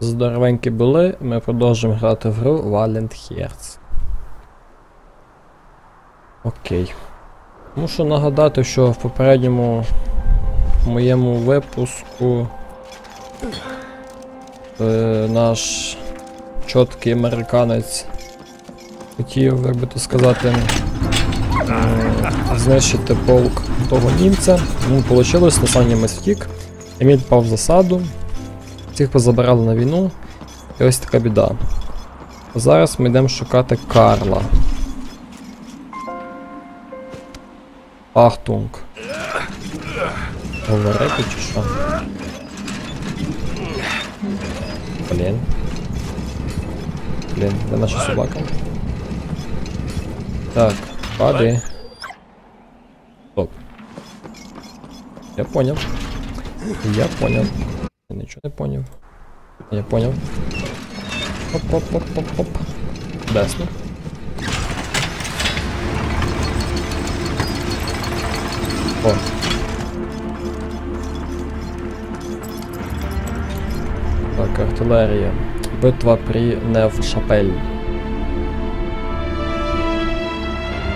Здоровенькі були, ми продовжуємо грати в гру Valiant Hearts. Окей. Мушу нагадати, що в попередньому моєму випуску е, наш чіткий американець хотів, як би то сказати, м, знищити полк того німця. Йому вийшло, на самом німець втік. Еміль впав в засаду. Всіх позабирали на війну. І ось така біда. Зараз ми йдемо шукати Карла. Ахтунг. Говорити чи що? Блін. Блін, де наша собака? Так, пади. Стоп. Я понял. Я понял. Я нічого не поняв. Я поняв. Оп-оп-оп-оп-оп. Десно. О. Так, артилерія. Битва при Невшапель.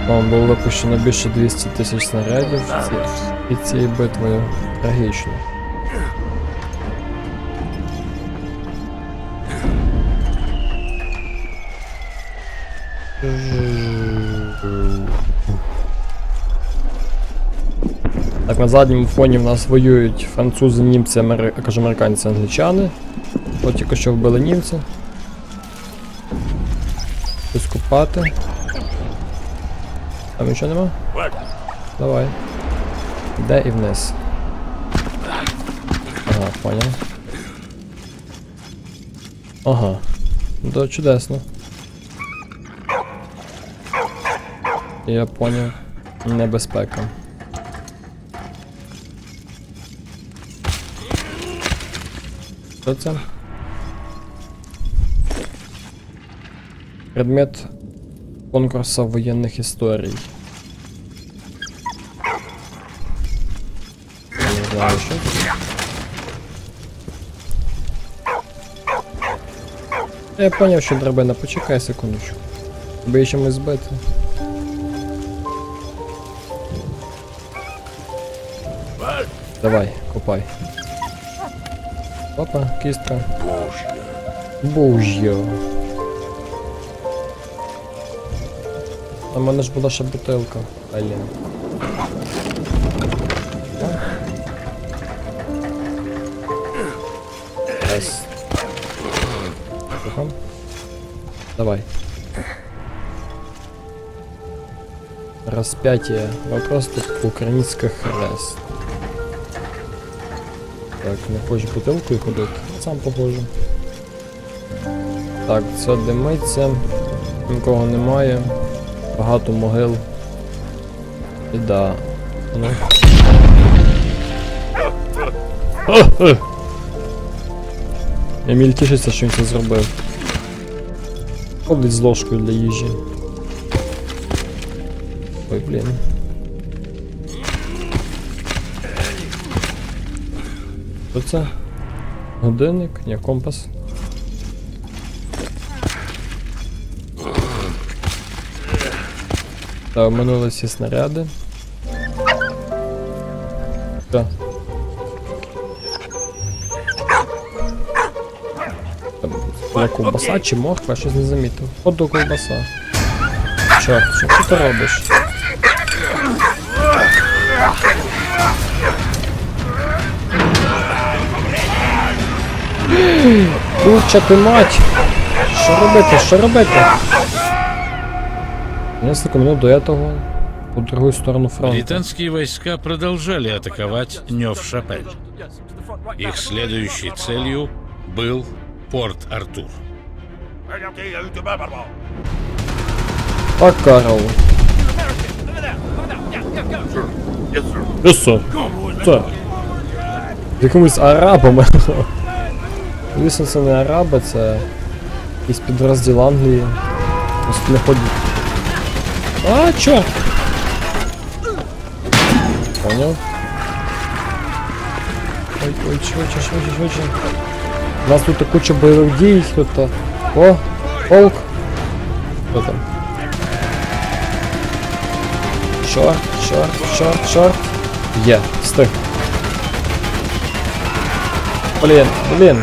Вам було випущено більше 200 тисяч снарядів під цією битвою. Трагічно. Так, на задньому фоні в нас воюють французи, німці, кажу, американці, англічани. От тільки що вбили німця. Щось купати. Там нічого нема? Давай. Де і вниз. Ага, понял. Ага. Ну то чудесно. Я понял. Небезпека. Що це? Предмет конкурсу воєнних історій. Я не знаю, що це. Я поняв, що драбина, почекай секундочку. Тебе чимось збити. Давай, копай. Опа, кістка. Божья. А в мене ж була ще бутилка. Раз. Давай. Распятие. Вопрос тут українська хрест. Так, не хочеш бутилкою ходити? Сам походжу. Так, це димиться. Нікого немає. Багато могил. І да. Ну. Еміль тішиться, що він це зробив. Ходить з ложкою для їжі. Ой, блін. Що це? Годинник? Ні, компас. Та оминули всі снаряди. Там була ковбаса чи морква, щось не замітив. До ковбаса. Чорт, що, що ти робиш? Курча ти мать! Що робити? Що робити? Несколько минут до этого по другую сторону фронта. Британские войска продолжали атаковать Нев-Шапель. Их следующей целью был Порт-Артур. Так, Карл. Yes, sir. Sir. З якимись арабами. Звісно, це не араби, це якийсь підрозділ Англії. Просто не ходять. а, чё? Понял? Ой, ой, чего, чего, чего, чего, чего. У нас тут куча боевых действий, то О, полк. Что там? Черт, черт, черт, черт. Я, yeah, стой. Блин, блин.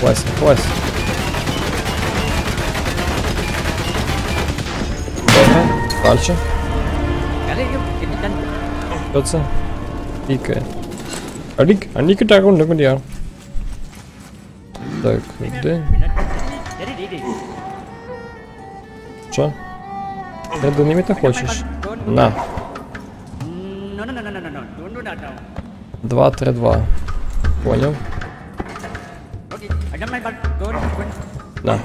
Хватит, хватит. Дальше. Kürze. Dicke. Anik, Anike da runter mit dir. Da könnte. Что? Я до ними ты хочешь? На. 2-3-2. Понял. На.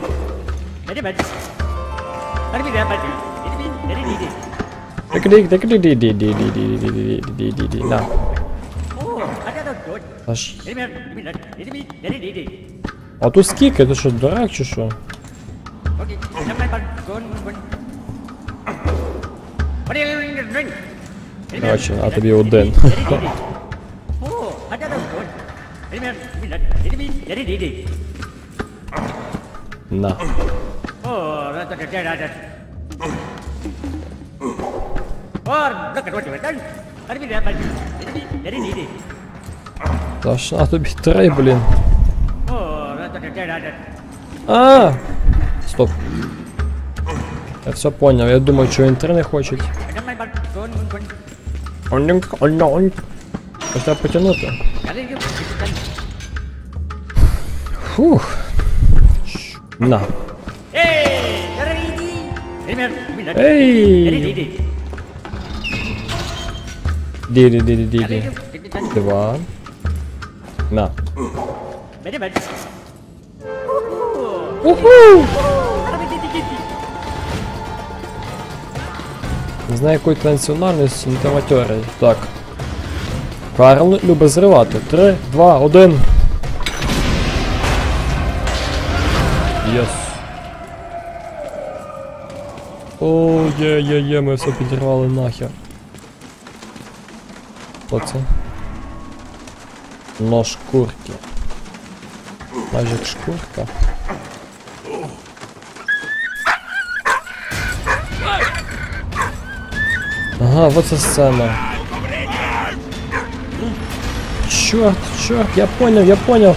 На. Аж... А тут скик, это что, дурак, че что? Короче, а тебе его Дэн. На. Даже надо убить Трей, блин. А! Стоп. Я все понял, я думал, что интернет хочет. Он он Хотя потяну-то. Фух. На. Эй! Эй! Потягнути. Фух. На. Ей! Ді-ді-ді-ді-ді. Два. На. Уху! Не знаю якої ти національності, ну ти матьорий. Так. Карл любить зривати. Три, два, один. Єс. О, є, є, є, ми все підірвали нахер. Оце. Нож курки, Ножик шкурка. Ага, вот эта сцена. Черт, черт, я понял, я понял.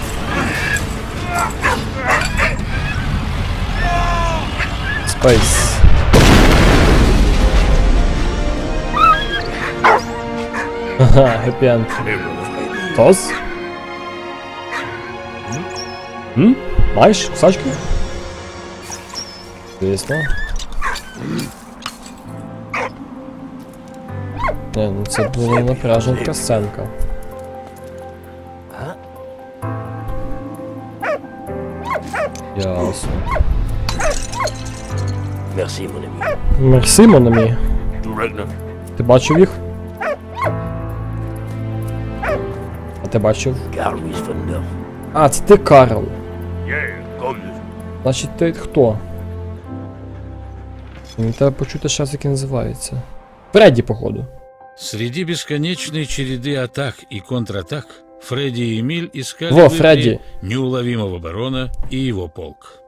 Спайс. Ага, хэппи-энд. Тос? М? Маєш кусачки? Звісно. Не, ну це була напряженка сценка. Ясно. Merci, mon ami. Мерсі, Монамі. Tout Ragnar. Ти бачив їх? А ти бачив? Carl Wiesfender. А, це ти Карл. Yeah, comme Значить, ти хто? Мені треба почути ще раз, як він називається. Фредді, походу. Среди бесконечной череды атак и контратак Фредди и Эмиль искали Во, в Иври Фредди. неуловимого барона и его полк.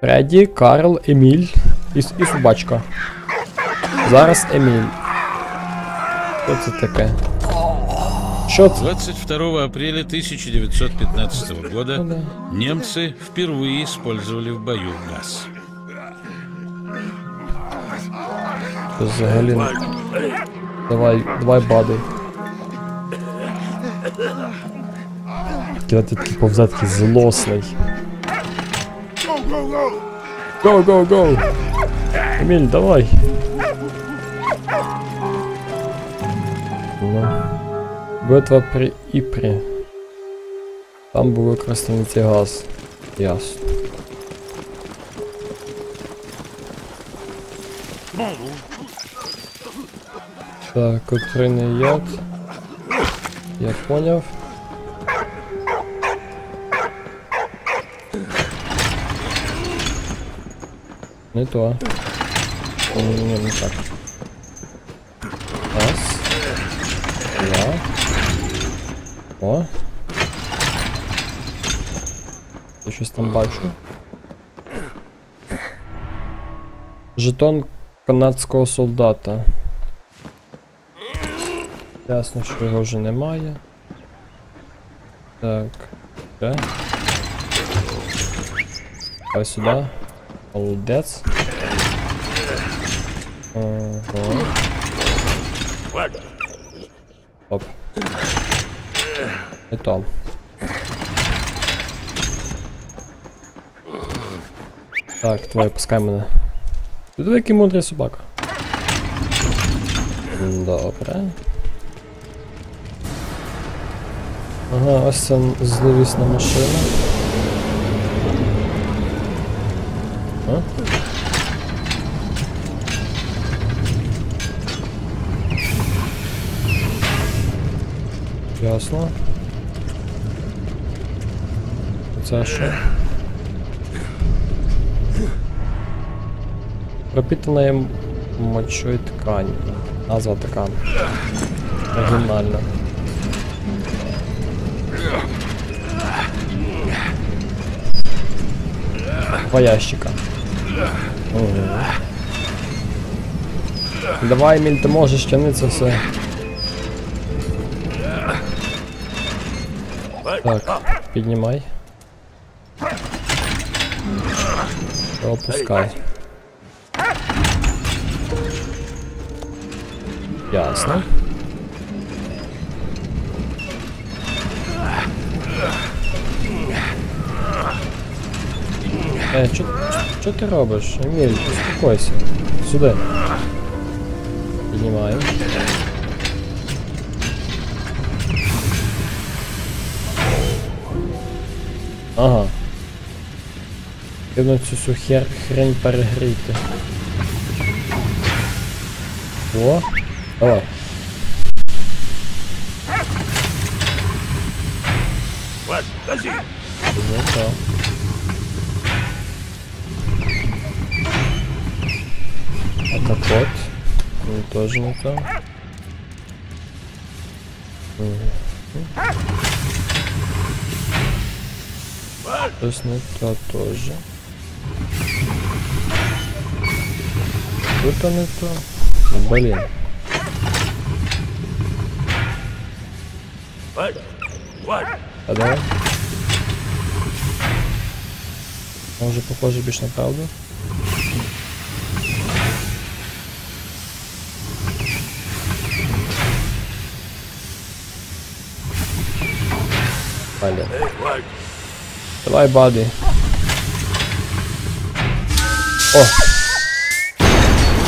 Фредді, Карл, Еміль і, с- і собачка. Зараз Еміль. Що це таке? Це? 22 апреля 1915 года Ну да. немцы впервые использовали в бою газ. Взагалі. Давай, давай бади. Я ти такий повзе такий злосний. Go, go, go! Еміль, давай! Ну. Битва при Іпрі. Там був використаний цей газ. Ясно. Так, отруйний яд. Я поняв. Не то. Ні, ні, не так. О. Я щось там бачу. Жетон канадського солдата. Ясно, що його вже немає. Так. Де? Ось сюди. Молодець. What? Оп. Не то. Так, давай, пускай мене. Ти який мудрий собака. Добре. Ага, ось це зловісна машина. А? Ясно. Це що? Пропитана їм мочою ткань. Назва така. Оригінальна. Два ящика. Ого. Давай, Еміль, ти можеш тяни це все. Так, піднімай. Та Опускай. Ясно. Е, що, що ти робиш? Еміль, успокойся. Сюди. Піднімаємо. Ага. Потрібно цю всю хер, хрень перегріти. О, давай. Ну так. А так вот. Ну тоже не то. То есть не то тоже. Тут не то. Блин. What? What? А давай. Може похоже більш на правду. Блин. Hey, what? Давай, бади. О!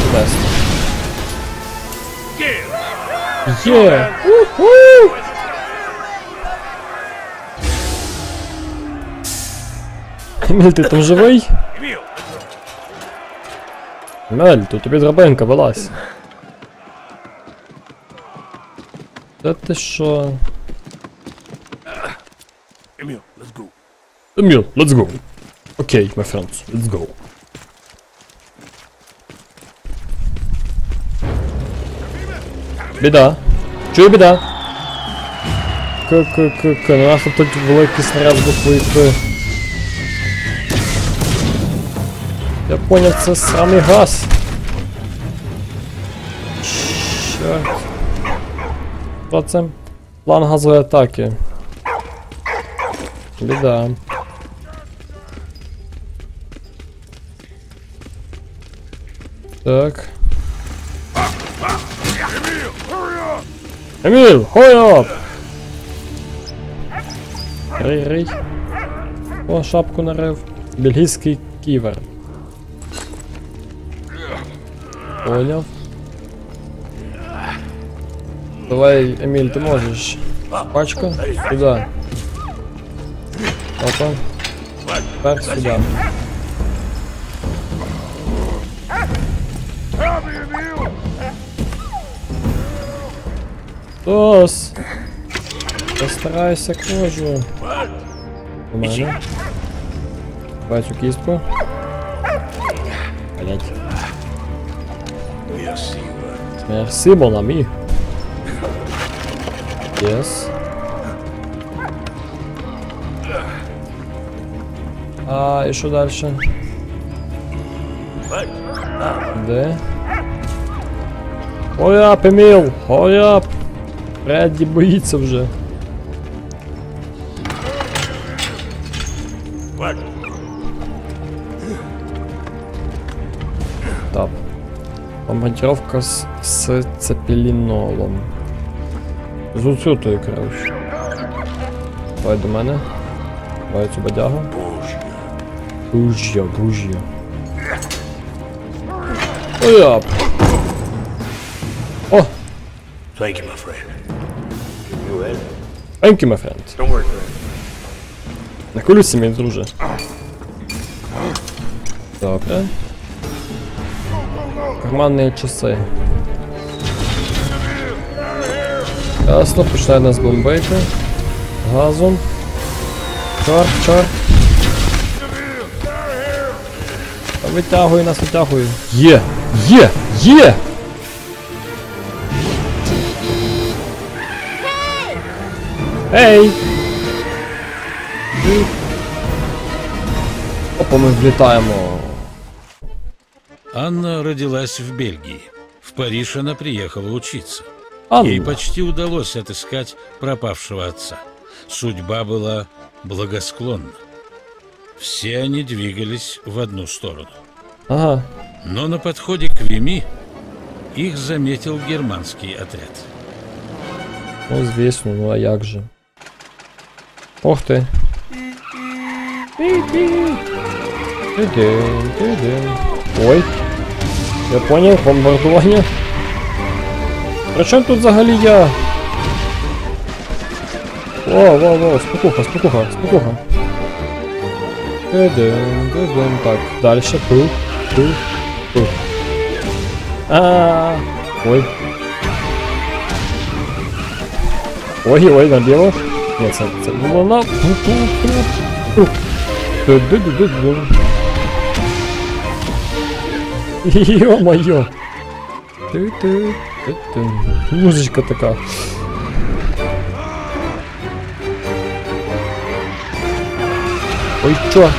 Чудесно. Yeah. Є! Уху! Еміль, ти там живий? Emil. Мель, тут тобі драбинка вилазь. Та ти що? Emil, let's go. Еміл, let's go. Окей, my friends, let's go. Біда. Чую біда. К-к-к-к, на нас тут великий снаряд з буквою П. Я поняв, це сраний газ. Чорт. Що це? План газової атаки. Біда. Так. Еміл, хой оп! Рий, рий. О, шапку нарив. Бельгійський ківер. Поняв. Давай, Еміль, ти можеш. Пачка? Сюди. Опа. Тепер сюди. Тос! Постарайся кожу. What? У мене. Давай цю кістку. Блять. Merci, what? Мерси, mon ami. Yes. А, і що далі? What? Де? Hurry up, Еміл! Hurry up! Фредді боїться вже. Так. Бомбардировка з, з цепелінолом. З уцютою, коротше. Давай до мене. Давай цю бодягу. Бужья, бужья. Ояп! О! Thank you, my. Thank you, my friend. Don't worry. На колюсі, мій друже. Добре. Карманні часи. Ясно, починає нас бомбити. Газом. Чорт, чорт. Витягуй нас, витягуй. Є! Є! Є! Ей! Опа, ми влітаємо. Анна родилась в Бельгии. В Париж она приехала учиться. Анна. Ей почти удалось отыскать пропавшего отца. Судьба была благосклонна. Все они двигались в одну сторону. Ага. Но на подходе к Вими их заметил германский отряд. Ну, звісно, ну а як же. Ох тидин. Ой. Я понял, бомбардування. При чому тут взагалі я? Во, во, во, спокуха, спокуха, спокуха. Так, дальше. Пух, пух, пух. А, ой. Ой, ой, наліво. Ні, це, це було на. Ду-ду-ду-ду-ду. Йо-моє. Ту-ту-ту-ту. Музичка така. Ой, чорт.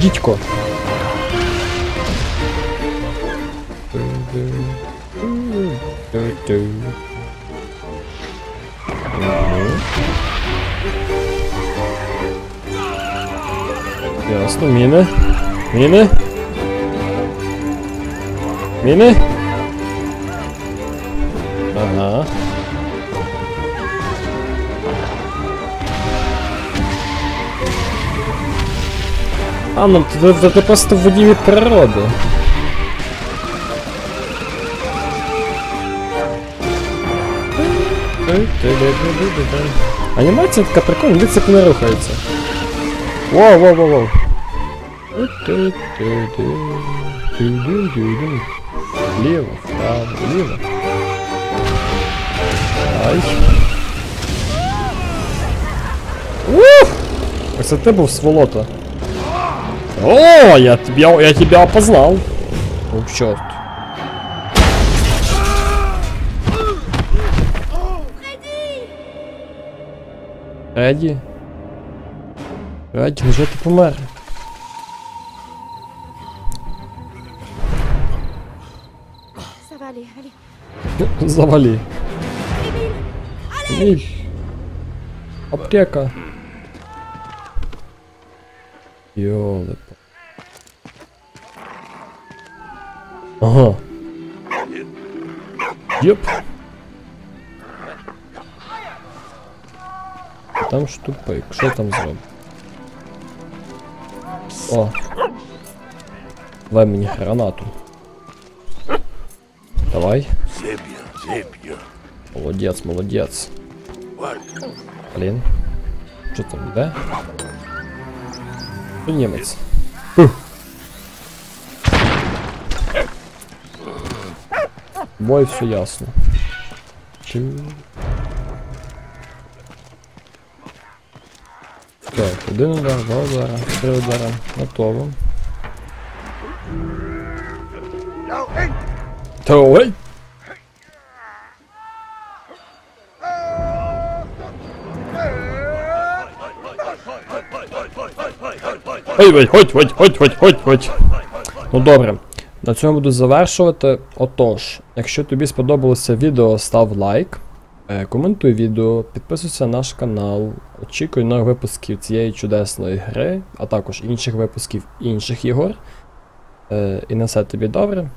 Дідько. Ясно, мине. Мине. Мине. Ага. А, нам туда закопаться-то в водиме природы. Анімація така прикольна, дивіться, як вона рухається. Воу, воу, воу, воу. Влево, вправо, влево. Ай. Ух! Ось ти був сволота. О, я тебя, я тебя опознал. О, черт. Фредді? Фредді, вже ти помер. Ça va aller, allez. Завали. Ih. Аптека. Ёлы. Ага. Єп. Там ж тупик. Що там зробив? О. Давай мені гранату. Давай. Zebia, Zebia. Молодець, молодець. What? Блін. Що там, де? Що німець? Бой, все ясно. Ту. Так, один удар, два удара, три удара. Готово. Давай! Ой, хоть, хоть, хоть, хоть, хоть, хоть. Ну добре. На цьому буду завершувати. Отож, якщо тобі сподобалося відео, став лайк, коментуй відео, підписуйся на наш канал, очікуй нових випусків цієї чудесної гри, а також інших випусків інших ігор. Е, І на все тобі добре.